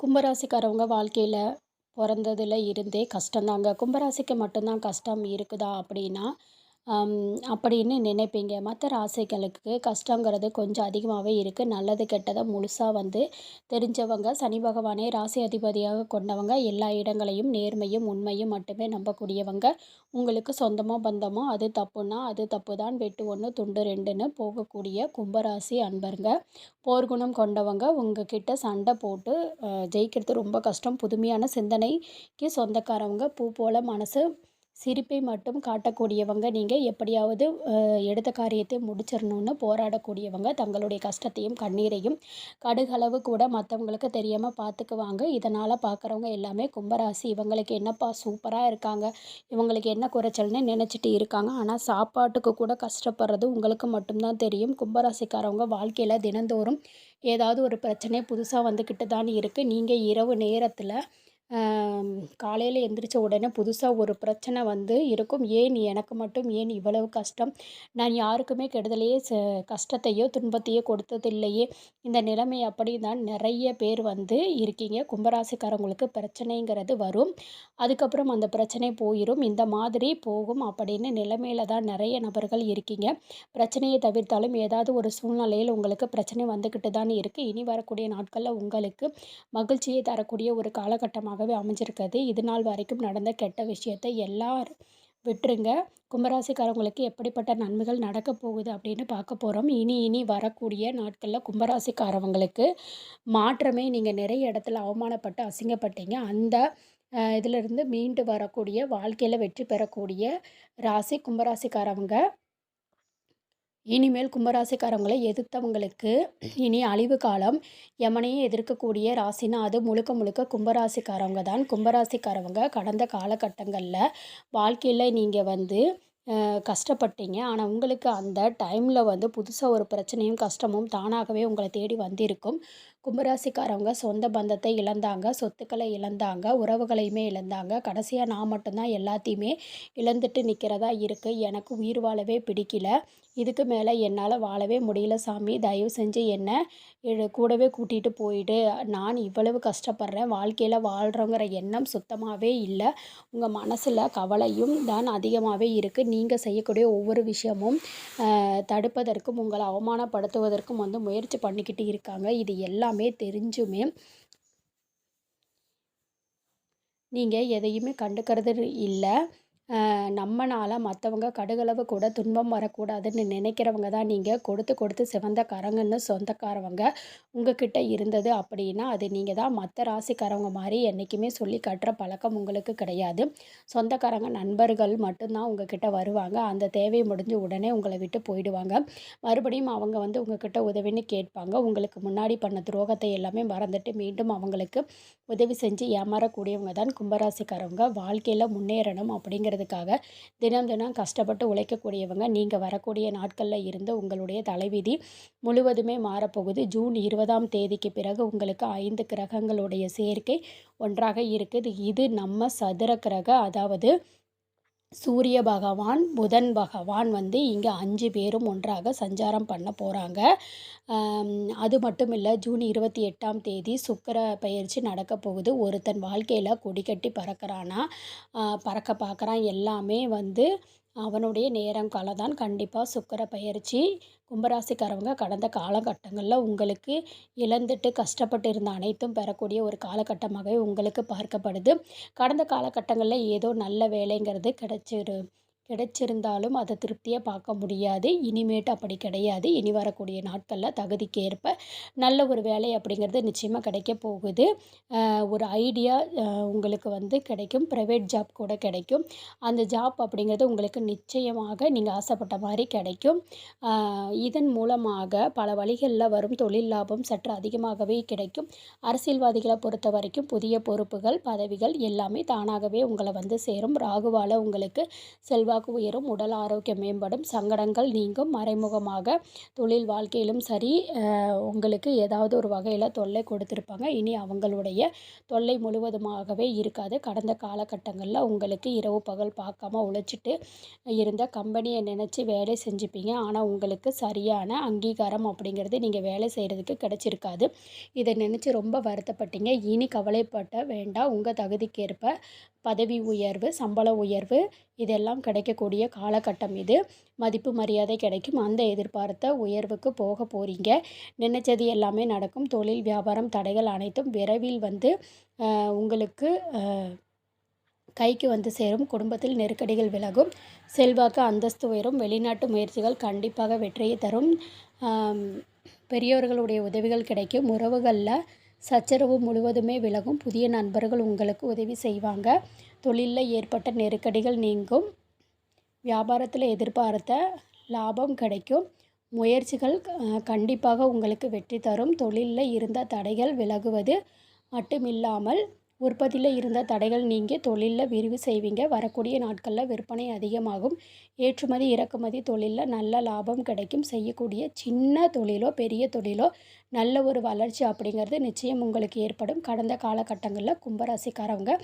கும்பராசிக்காரவங்க வாழ்க்கையில் பிறந்ததுல இருந்தே கஷ்டந்தாங்க கும்பராசிக்கு மட்டும்தான் கஷ்டம் இருக்குதா அப்படின்னா அப்படின்னு நினைப்பீங்க. மற்ற ராசிகளுக்கு கஷ்டங்கிறது கொஞ்சம் அதிகமாகவே இருக்குது நல்லது கெட்டதை முழுசாக வந்து தெரிஞ்சவங்க சனி பகவானே ராசி அதிபதியாக கொண்டவங்க எல்லா இடங்களையும் நேர்மையும் உண்மையும் மட்டுமே நம்பக்கூடியவங்க. உங்களுக்கு சொந்தமோ பந்தமோ அது தப்புன்னா அது தப்பு தான் வெட்டு ஒன்று துண்டு ரெண்டுன்னு போகக்கூடிய கும்பராசி அன்பருங்க. போர்க்குணம் கொண்டவங்க உங்ககிட்ட சண்டை போட்டு ஜெயிக்கிறது ரொம்ப கஷ்டம். புதுமையான சிந்தனைக்கு சொந்தக்காரவங்க பூ போல மனசு சிரிப்பை மட்டும் காட்டக்கூடியவங்க நீங்கள் எப்படியாவது எடுத்த காரியத்தை முடிச்சிடணும்னு போராடக்கூடியவங்க தங்களுடைய கஷ்டத்தையும் கண்ணீரையும் கடுகளவு கூட மற்றவங்களுக்கு தெரியாமல் பார்த்துக்குவாங்க இதனால் பார்க்குறவங்க எல்லாமே கும்பராசி இவங்களுக்கு என்னப்பா சூப்பராக இருக்காங்க இவங்களுக்கு என்ன குறைச்சல்னு நினச்சிட்டு இருக்காங்க. ஆனால் சாப்பாட்டுக்கு கூட கஷ்டப்படுறது உங்களுக்கு மட்டும்தான் தெரியும். கும்பராசிக்காரவங்க வாழ்க்கையில் தினந்தோறும் ஏதாவது ஒரு பிரச்சனை புதுசாக வந்துக்கிட்டு தான் இருக்குது நீங்கள் இரவு நேரத்தில் காலையில் எந்திரிச்ச உடனே புதுசாக ஒரு பிரச்சனை வந்து இருக்கும். ஏன் எனக்கு மட்டும்? ஏன் இவ்வளவு கஷ்டம்? நான் யாருக்குமே கெடுதலையே ச கஷ்டத்தையோ துன்பத்தையோ கொடுத்ததில்லையே. இந்த நிலைமை அப்படி தான் நிறைய பேர் வந்து இருக்கீங்க. கும்பராசிக்காரங்களுக்கு பிரச்சனைங்கிறது வரும். அதுக்கப்புறம் அந்த பிரச்சனை போயிடும் இந்த மாதிரி போகும் அப்படின்னு நிலைமையில தான் நிறைய நபர்கள் இருக்கீங்க. பிரச்சனையை தவிர்த்தாலும் ஏதாவது ஒரு சூழ்நிலையில் உங்களுக்கு பிரச்சனை வந்துக்கிட்டு தான் இருக்குது இனி வரக்கூடிய நாட்களில் உங்களுக்கு மகிழ்ச்சியை தரக்கூடிய ஒரு காலகட்டமாகவே அமைஞ்சிருக்குது. இது நாள் வரைக்கும் நடந்த கெட்ட விஷயத்தை எல்லாரும் விட்டுருங்க. கும்பராசிக்காரவங்களுக்கு எப்படிப்பட்ட நன்மைகள் நடக்க போகுது அப்படின்னு பார்க்க போகிறோம் இனி இனி வரக்கூடிய நாட்களில் கும்பராசிக்காரவங்களுக்கு மாற்றமே நீங்கள் நிறைய இடத்துல அவமானப்பட்டு அசிங்கப்பட்டீங்க. அந்த இதிலிருந்து மீண்டு வரக்கூடிய வாழ்க்கையில் வெற்றி பெறக்கூடிய ராசி கும்பராசிக்காரவங்க இனிமேல் கும்பராசிக்காரவங்களை எதிர்த்தவங்களுக்கு இனி அழிவு காலம். யமனையும் எதிர்க்கக்கூடிய ராசினா அது முழுக்க முழுக்க கும்பராசிக்காரவங்க தான். கும்பராசிக்காரவங்க கடந்த காலகட்டங்களில் வாழ்க்கையில் நீங்கள் வந்து கஷ்டப்பட்டீங்க. ஆனால் உங்களுக்கு அந்த டைமில் வந்து புதுசாக ஒரு பிரச்சனையும் கஷ்டமும் தானாகவே உங்களை தேடி வந்திருக்கும். கும்பராசிக்காரவங்க சொந்த பந்தத்தை இழந்தாங்க சொத்துக்களை இழந்தாங்க உறவுகளையுமே இழந்தாங்க. கடைசியாக நான் மட்டும்தான் எல்லாத்தையுமே இழந்துட்டு நிற்கிறதா இருக்குது எனக்கு உயிர் வாழவே பிடிக்கல. இதுக்கு மேலே என்னால் வாழவே முடியல சாமி. தயவு செஞ்சு என்னை கூடவே கூட்டிகிட்டு போயிடு. நான் இவ்வளவு கஷ்டப்படுறேன். வாழ்க்கையில் வாழ்கிறோங்கிற எண்ணம் சுத்தமாகவே இல்லை. உங்கள் மனசில் கவலையும் தான் அதிகமாகவே இருக்குது நீங்கள் செய்யக்கூடிய ஒவ்வொரு விஷயமும் தடுப்பதற்கும் உங்களை அவமானப்படுத்துவதற்கும் வந்து முயற்சி பண்ணிக்கிட்டு இருக்காங்க. இது எல்லாமே தெரிஞ்சுமே நீங்கள் எதையுமே கண்டுக்கிறது இல்லை. நம்மனால் மற்றவங்க கடுகளவு கூட துன்பம் வரக்கூடாதுன்னு நினைக்கிறவங்க தான் நீங்கள் கொடுத்து கொடுத்து சிவந்தக்காரங்கன்னு சொந்தக்காரவங்க உங்ககிட்ட இருந்தது அப்படின்னா அது நீங்கள் தான் மற்ற ராசிக்காரவங்க மாதிரி என்றைக்குமே சொல்லி கட்டுற பழக்கம் உங்களுக்கு கிடையாது. சொந்தக்காரங்க நண்பர்கள் மட்டும்தான் உங்ககிட்ட வருவாங்க. அந்த தேவை முடிஞ்சு உடனே உங்களை விட்டு போயிடுவாங்க. மறுபடியும் அவங்க வந்து உங்ககிட்ட உதவின்னு கேட்பாங்க. உங்களுக்கு முன்னாடி பண்ண துரோகத்தை எல்லாமே மறந்துட்டு மீண்டும் அவங்களுக்கு உதவி செஞ்சு ஏமாறக்கூடியவங்க தான் கும்பராசிக்காரவங்க. வாழ்க்கையில் முன்னேறணும் அப்படிங்கிறது அப்படிங்கிறதுக்காக தினம் தினம் கஷ்டப்பட்டு உழைக்கக்கூடியவங்க நீங்கள் வரக்கூடிய நாட்களில் இருந்து உங்களுடைய தலைவிதி முழுவதுமே மாறப்போகுது. ஜூன் இருபதாம் தேதிக்கு பிறகு உங்களுக்கு ஐந்து கிரகங்களுடைய சேர்க்கை ஒன்றாக இருக்குது. இது நம்ம சதுர கிரக அதாவது சூரிய பகவான் புதன் பகவான் வந்து இங்கே அஞ்சு பேரும் ஒன்றாக சஞ்சாரம் பண்ண போகிறாங்க அது மட்டும் இல்லை ஜூன் இருபத்தி எட்டாம் தேதி சுக்கிர பயிற்சி நடக்க போகுது. ஒருத்தன் வாழ்க்கையில் கொடி கட்டி பறக்கிறானா பறக்க பார்க்குறான். எல்லாமே வந்து அவனுடைய நேரம் காலம் தான் கண்டிப்பாக சுக்கர பயிற்சி. கும்பராசிக்காரவங்க கடந்த காலகட்டங்களில் உங்களுக்கு இழந்துட்டு கஷ்டப்பட்டு இருந்த அனைத்தும் பெறக்கூடிய ஒரு காலகட்டமாகவே உங்களுக்கு பார்க்கப்படுது. கடந்த காலகட்டங்களில் ஏதோ நல்ல வேலைங்கிறது கிடைச்சிரு கிடைச்சிருந்தாலும் அதை திருப்தியாக பார்க்க முடியாது. இனிமேட்டு அப்படி கிடையாது. இனி வரக்கூடிய நாட்களில் தகுதிக்கு ஏற்ப நல்ல ஒரு வேலை அப்படிங்கிறது நிச்சயமாக கிடைக்க போகுது. ஒரு ஐடியா உங்களுக்கு வந்து கிடைக்கும். ப்ரைவேட் ஜாப் கூட கிடைக்கும். அந்த ஜாப் அப்படிங்கிறது உங்களுக்கு நிச்சயமாக நீங்கள் ஆசைப்பட்ட மாதிரி கிடைக்கும். இதன் மூலமாக பல வழிகளில் வரும் தொழில் லாபம் சற்று அதிகமாகவே கிடைக்கும். அரசியல்வாதிகளை பொறுத்த வரைக்கும் புதிய பொறுப்புகள் பதவிகள் எல்லாமே தானாகவே உங்களை வந்து சேரும். ராகுவால் உங்களுக்கு செல்வாக்கு செல்வாக்கு உயரும் உடல் ஆரோக்கியம் மேம்படும் சங்கடங்கள் நீங்கும். மறைமுகமாக தொழில் வாழ்க்கையிலும் சரி உங்களுக்கு ஏதாவது ஒரு வகையில் தொல்லை கொடுத்துருப்பாங்க. இனி அவங்களுடைய தொல்லை முழுவதுமாகவே இருக்காது. கடந்த காலகட்டங்களில் உங்களுக்கு இரவு பகல் பார்க்காம உழைச்சிட்டு இருந்த கம்பெனியை நினச்சி வேலை செஞ்சுப்பீங்க. ஆனால் உங்களுக்கு சரியான அங்கீகாரம் அப்படிங்கிறது நீங்கள் வேலை செய்கிறதுக்கு கிடச்சிருக்காது. இதை நினச்சி ரொம்ப வருத்தப்பட்டீங்க. இனி கவலைப்பட்ட வேண்டாம். உங்கள் தகுதிக்கேற்ப பதவி உயர்வு சம்பள உயர்வு இதெல்லாம் கிடைக்கக்கூடிய காலகட்டம் இது. மதிப்பு மரியாதை கிடைக்கும். அந்த எதிர்பார்த்த உயர்வுக்கு போக போகிறீங்க நினைச்சது எல்லாமே நடக்கும். தொழில் வியாபாரம் தடைகள் அனைத்தும் விரைவில் வந்து உங்களுக்கு கைக்கு வந்து சேரும். குடும்பத்தில் நெருக்கடிகள் விலகும். செல்வாக்கு அந்தஸ்து உயரும். வெளிநாட்டு முயற்சிகள் கண்டிப்பாக வெற்றியை தரும். பெரியோர்களுடைய உதவிகள் கிடைக்கும். உறவுகளில் சச்சரவு முழுவதுமே விலகும். புதிய நண்பர்கள் உங்களுக்கு உதவி செய்வாங்க. தொழிலில் ஏற்பட்ட நெருக்கடிகள் நீங்கும். வியாபாரத்தில் எதிர்பார்த்த லாபம் கிடைக்கும். முயற்சிகள் கண்டிப்பாக உங்களுக்கு வெற்றி தரும். தொழிலில் இருந்த தடைகள் விலகுவது மட்டுமில்லாமல் உற்பத்தியில் இருந்த தடைகள் நீங்கி தொழிலில் விரிவு செய்வீங்க. வரக்கூடிய நாட்களில் விற்பனை அதிகமாகும். ஏற்றுமதி இறக்குமதி தொழிலில் நல்ல லாபம் கிடைக்கும். செய்யக்கூடிய சின்ன தொழிலோ பெரிய தொழிலோ நல்ல ஒரு வளர்ச்சி அப்படிங்கிறது நிச்சயம் உங்களுக்கு ஏற்படும். கடந்த காலகட்டங்களில் கும்பராசிக்காரவங்க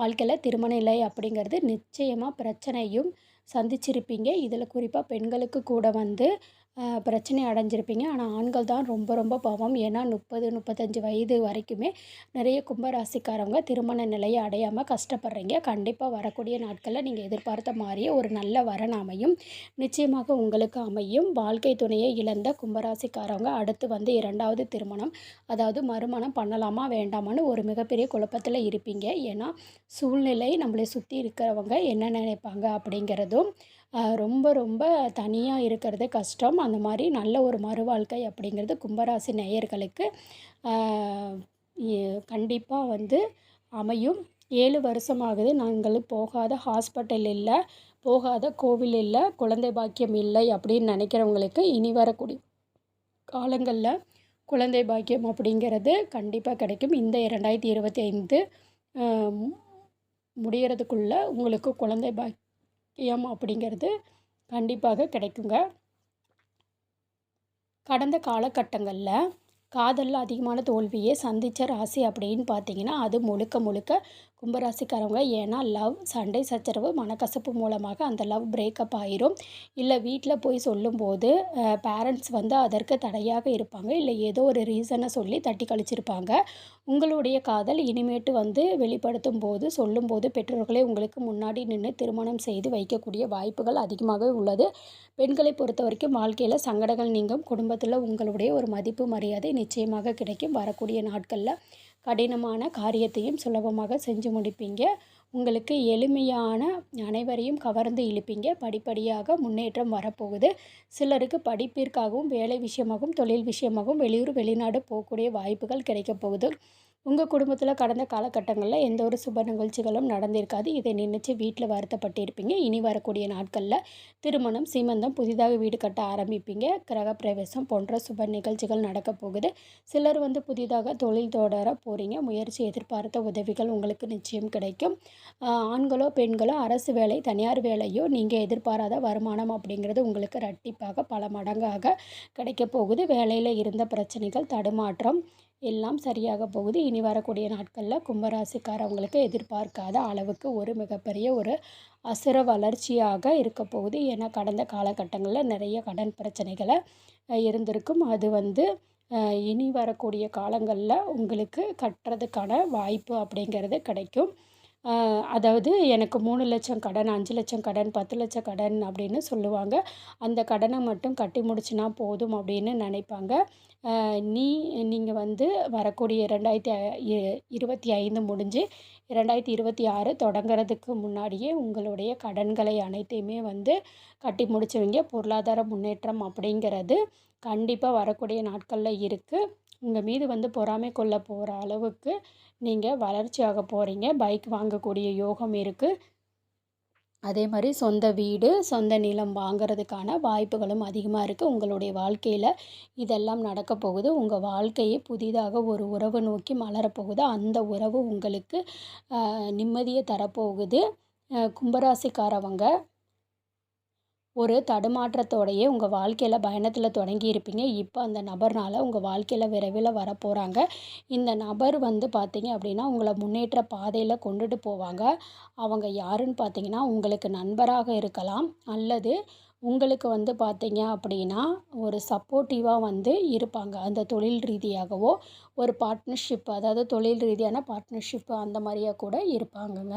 வாழ்க்கையில் திருமண நிலை அப்படிங்கிறது நிச்சயமாக பிரச்சனையும் சந்திச்சிருப்பீங்க. இதில் குறிப்பாக பெண்களுக்கு கூட வந்து பிரச்சனை அடைஞ்சிருப்பீங்க. ஆனால் ஆண்கள் தான் ரொம்ப ரொம்ப பாவம். ஏன்னா முப்பது முப்பத்தஞ்சு வயது வரைக்குமே நிறைய கும்பராசிக்காரவங்க திருமண நிலையை அடையாமல் கஷ்டப்படுறீங்க. கண்டிப்பாக வரக்கூடிய நாட்களில் நீங்கள் எதிர்பார்த்த மாதிரியே ஒரு நல்ல வரன் அமையும். நிச்சயமாக உங்களுக்கு அமையும். வாழ்க்கை துணையை இழந்த கும்பராசிக்காரவங்க அடுத்து வந்து இரண்டாவது திருமணம் அதாவது மறுமணம் பண்ணலாமா வேண்டாமான்னு ஒரு மிகப்பெரிய குழப்பத்தில் இருப்பீங்க. ஏன்னா சூழ்நிலை நம்மளை சுற்றி இருக்கிறவங்க என்ன நினைப்பாங்க அப்படிங்கிறதும் ரொம்ப ரொம்ப தனியாக இருக்கிறது கஷ்டம். அந்த மாதிரி நல்ல ஒரு மறுவாழ்க்கை அப்படிங்கிறது கும்பராசி நேயர்களுக்கு கண்டிப்பாக வந்து அமையும். ஏழு வருஷமாகுது. நாங்கள் போகாத ஹாஸ்பிட்டல் இல்லை போகாத கோவில் இல்லை குழந்தை பாக்கியம் இல்லை அப்படின்னு நினைக்கிறவங்களுக்கு இனி வரக்கூடிய காலங்களில் குழந்தை பாக்கியம் அப்படிங்கிறது கண்டிப்பாக கிடைக்கும். இந்த இரண்டாயிரத்தி இருபத்தி ஐந்து முடிகிறதுக்குள்ளே உங்களுக்கு குழந்தை பாக்கியம் எம் அப்படிங்கிறது கண்டிப்பாக கிடைக்குங்க. கடந்த காலகட்டங்களில் காதலில் அதிகமான தோல்வியை சந்தித்த ராசி அப்படின்னு பார்த்தீங்கன்னா அது முழுக்க முழுக்க கும்பராசிக்காரவங்க ஏன்னா லவ் சண்டை சச்சரவு மனக்கசப்பு மூலமாக அந்த லவ் பிரேக்கப் ஆயிரும். இல்லை வீட்டில் போய் சொல்லும்போது பேரண்ட்ஸ் வந்து அதற்கு தடையாக இருப்பாங்க. இல்லை ஏதோ ஒரு ரீசனை சொல்லி தட்டி கழிச்சிருப்பாங்க. உங்களுடைய காதல் இனிமேட்டு வந்து வெளிப்படுத்தும் போது சொல்லும்போது பெற்றோர்களே உங்களுக்கு முன்னாடி நின்று திருமணம் செய்து வைக்கக்கூடிய வாய்ப்புகள் அதிகமாகவே உள்ளது. பெண்களை பொறுத்த வரைக்கும் வாழ்க்கையில் சங்கடங்கள் நீங்கும். குடும்பத்தில் உங்களுடைய ஒரு மதிப்பு மரியாதை நிச்சயமாக கிடைக்கும். வரக்கூடிய நாட்களில் கடினமான காரியத்தையும் சுலபமாக செஞ்சு முடிப்பீங்க. உங்களுக்கு எளிமையான அனைவரையும் கவர்ந்து இழுப்பீங்க. படிப்படியாக முன்னேற்றம் வரப்போகுது. சிலருக்கு படிப்பிற்காகவும் வேலை விஷயமாகவும் தொழில் விஷயமாகவும் வெளியூர் வெளிநாடு போகக்கூடிய வாய்ப்புகள் கிடைக்கப் போகுது. உங்கள் குடும்பத்தில் கடந்த காலகட்டங்களில் எந்த ஒரு சுப நிகழ்ச்சிகளும் நடந்திருக்காது. இதை நினச்சி வீட்டில் வருத்தப்பட்டிருப்பீங்க. இனி வரக்கூடிய நாட்களில் திருமணம் சீமந்தம் புதிதாக வீடு கட்ட ஆரம்பிப்பீங்க. கிரகப்பிரவேசம் போன்ற சுப நிகழ்ச்சிகள் நடக்க போகுது. சிலர் வந்து புதிதாக தொழில் தொடர போகிறீங்க முயற்சி எதிர்பார்த்த உதவிகள் உங்களுக்கு நிச்சயம் கிடைக்கும். ஆண்களோ பெண்களோ அரசு வேலை தனியார் வேலையோ நீங்கள் எதிர்பாராத வருமானம் அப்படிங்கிறது உங்களுக்கு ரட்டிப்பாக பல மடங்காக கிடைக்க போகுது. வேலையில் இருந்த பிரச்சனைகள் தடுமாற்றம் எல்லாம் சரியாக போகுது. இனி வரக்கூடிய நாட்களில் கும்பராசிக்காரவங்களுக்கு எதிர்பார்க்காத அளவுக்கு ஒரு மிகப்பெரிய ஒரு அசுர வளர்ச்சியாக இருக்க போகுது. ஏன்னா கடந்த காலகட்டங்களில் நிறைய கடன் பிரச்சனைகளை இருந்திருக்கும். அது வந்து இனி வரக்கூடிய காலங்களில் உங்களுக்கு கட்டுறதுக்கான வாய்ப்பு அப்படிங்கிறது கிடைக்கும். அதாவது எனக்கு மூணு லட்சம் கடன் அஞ்சு லட்சம் கடன் பத்து லட்சம் கடன் அப்படின்னு சொல்லுவாங்க. அந்த கடனை மட்டும் கட்டி முடிச்சுனா போதும் அப்படின்னு நினைப்பாங்க. நீ நீங்கள் வந்து வரக்கூடிய ரெண்டாயிரத்தி இருபத்தி ஐந்து முடிஞ்சு இரண்டாயிரத்தி இருபத்தி ஆறு தொடங்குறதுக்கு முன்னாடியே உங்களுடைய கடன்களை அனைத்தையுமே வந்து கட்டி முடிச்சுவீங்க பொருளாதார முன்னேற்றம் அப்படிங்கிறது கண்டிப்பாக வரக்கூடிய நாட்களில் இருக்குது உங்கள் மீது வந்து பொறாமை கொள்ள போகிற அளவுக்கு நீங்கள் வளர்ச்சியாக போகிறீங்க பைக் வாங்கக்கூடிய யோகம் இருக்குது அதே மாதிரி சொந்த வீடு சொந்த நிலம் வாங்கிறதுக்கான வாய்ப்புகளும் அதிகமாக இருக்குது உங்களுடைய வாழ்க்கையில் இதெல்லாம் நடக்க போகுது. உங்கள் வாழ்க்கையை புதிதாக ஒரு உறவு நோக்கி மலரப்போகுது. அந்த உறவு உங்களுக்கு நிம்மதியை தரப்போகுது. கும்பராசிக்காரவங்க ஒரு தடுமாற்றத்தோடையே உங்கள் வாழ்க்கையில் பயணத்தில் தொடங்கி இருப்பீங்க இப்போ அந்த நபர்னால் உங்கள் வாழ்க்கையில் விரைவில் வரப்போகிறாங்க இந்த நபர் வந்து பார்த்தீங்க அப்படின்னா உங்களை முன்னேற்ற பாதையில் கொண்டுட்டு போவாங்க. அவங்க யாருன்னு பார்த்தீங்கன்னா உங்களுக்கு நண்பராக இருக்கலாம். அல்லது உங்களுக்கு வந்து பார்த்தீங்க அப்படின்னா ஒரு சப்போர்ட்டிவாக வந்து இருப்பாங்க. அந்த தொழில் ரீதியாகவோ ஒரு பார்ட்னர்ஷிப் அதாவது தொழில் ரீதியான பார்ட்னர்ஷிப் அந்த மாதிரியாக கூட இருப்பாங்கங்க.